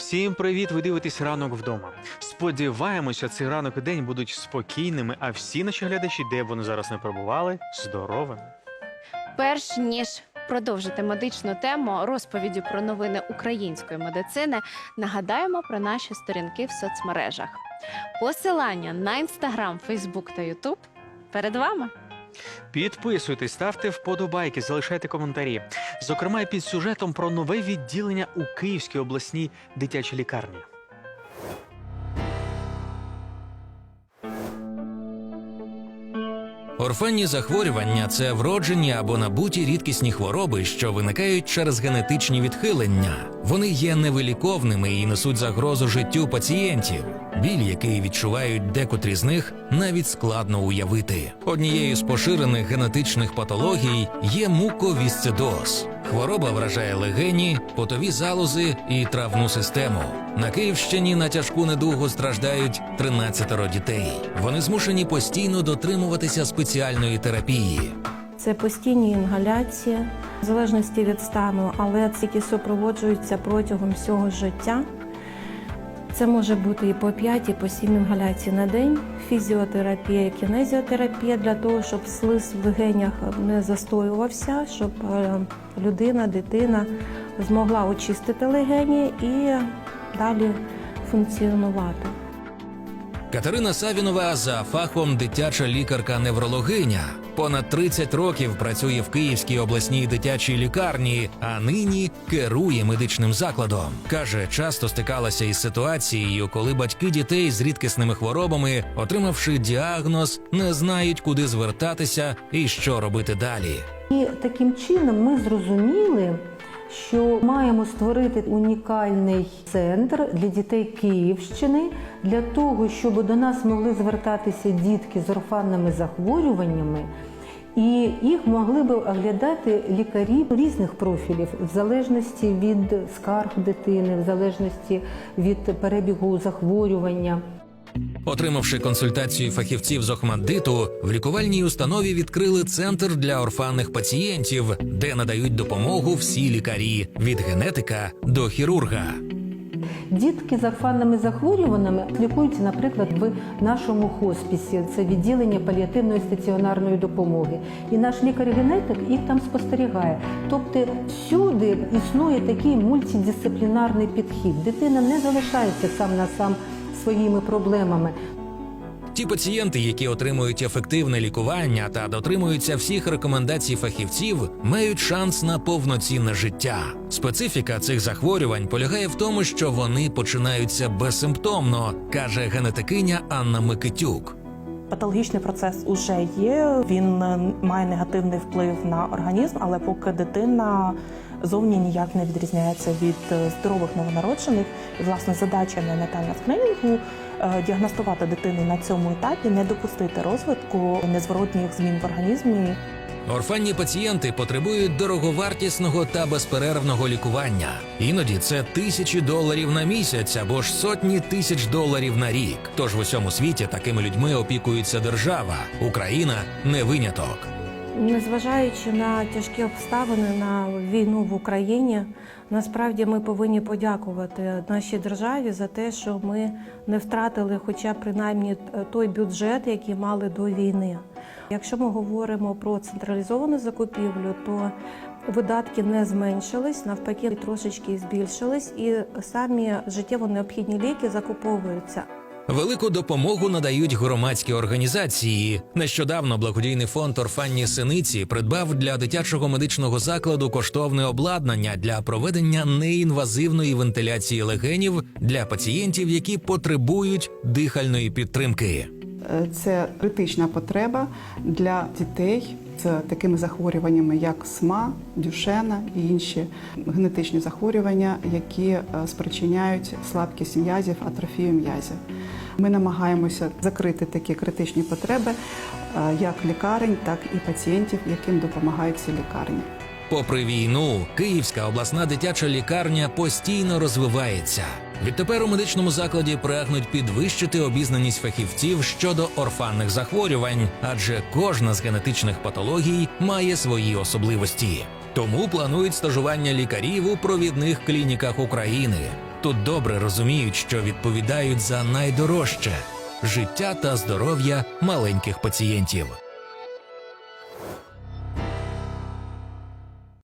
Всім привіт! Ви дивитесь ранок вдома. Сподіваємося, цей ранок і день будуть спокійними, а всі наші глядачі, де б вони зараз не перебували, здоровими. Перш ніж продовжити медичну тему розповіддю про новини української медицини, нагадаємо про наші сторінки в соцмережах. Посилання на інстаграм, Фейсбук та Ютуб перед вами. Підписуйтесь, ставте вподобайки, залишайте коментарі. Зокрема, під сюжетом про нове відділення у Київській обласній дитячій лікарні. Орфанні захворювання це вроджені або набуті рідкісні хвороби, що виникають через генетичні відхилення. Вони є невиліковними і несуть загрозу життю пацієнтів. Біль, який відчувають декотрі з них, навіть складно уявити. Однією з поширених генетичних патологій є муковісцидоз. Хвороба вражає легені, потові залози і травну систему. На Київщині на тяжку недугу страждають 13 дітей. Вони змушені постійно дотримуватися спеціальної терапії. Це постійні інгаляції, в залежності від стану, але які супроводжуються протягом всього життя. Це може бути і по 5, і по 7 інгаляцій на день, фізіотерапія, кінезіотерапія для того, щоб слиз в легенях не застоювався, щоб е, людина, дитина змогла очистити легені і далі функціонувати. Катерина Савінова за фахом дитяча лікарка-неврологиня. Понад 30 років працює в Київській обласній дитячій лікарні, а нині керує медичним закладом. Каже, часто стикалася із ситуацією, коли батьки дітей з рідкісними хворобами, отримавши діагноз, не знають, куди звертатися і що робити далі. І таким чином ми зрозуміли, що маємо створити унікальний центр для дітей Київщини для того, щоб до нас могли звертатися дітки з орфанними захворюваннями. І їх могли би оглядати лікарі різних профілів, в залежності від скарг дитини, в залежності від перебігу захворювання. Отримавши консультацію фахівців з Охмаддиту, в лікувальній установі відкрили центр для орфанних пацієнтів, де надають допомогу всі лікарі від генетика до хірурга. Дітки з орфанними захворюваннями лікуються, наприклад, в нашому хоспісі. Це відділення паліативної стаціонарної допомоги. І наш лікар-генетик їх там спостерігає. Тобто всюди існує такий мультидисциплінарний підхід. Дитина не залишається сам на сам своїми проблемами. Ті пацієнти, які отримують ефективне лікування та дотримуються всіх рекомендацій фахівців, мають шанс на повноцінне життя. Специфіка цих захворювань полягає в тому, що вони починаються безсимптомно, каже генетикиня Анна Микитюк. Патологічний процес уже є. Він е, має негативний вплив на організм, але поки дитина зовні ніяк не відрізняється від е, здорових новонароджених, і власне задача неонатального скринінгу е, діагностувати дитину на цьому етапі, не допустити розвитку незворотніх змін в організмі Орфанні пацієнти потребують дороговартісного та безперервного лікування. Іноді це тисячі доларів на місяць або ж сотні тисяч доларів на рік. Тож в усьому світі такими людьми опікується держава. Україна не виняток. Незважаючи на тяжкі обставини на війну в Україні, насправді ми повинні подякувати нашій державі за те, що ми не втратили, хоча принаймні той бюджет, який мали до війни. Якщо ми говоримо про централізовану закупівлю, то видатки не зменшились, навпаки, трошечки збільшились, і самі життєво необхідні ліки закуповуються. Велику допомогу надають громадські організації. Нещодавно благодійний фонд Орфанні синиці придбав для дитячого медичного закладу коштовне обладнання для проведення неінвазивної вентиляції легенів для пацієнтів, які потребують дихальної підтримки. Е, Це критична потреба для дітей з такими захворюваннями, як СМА, Дюшена і інші генетичні захворювання, які е, спричиняють слабкість м'язів, атрофію м'язів. Ми намагаємося закрити такі критичні потреби е, як лікарень, так і пацієнтів, яким допомагають ці лікарні. Попри війну, Київська обласна дитяча лікарня постійно розвивається. Відтепер у медичному закладі прагнуть підвищити обізнаність фахівців щодо орфанних захворювань, адже кожна з генетичних патологій має свої особливості. Тому планують стажування лікарів у провідних клініках України. Тут добре розуміють, що відповідають за найдорожче життя та здоров'я маленьких пацієнтів.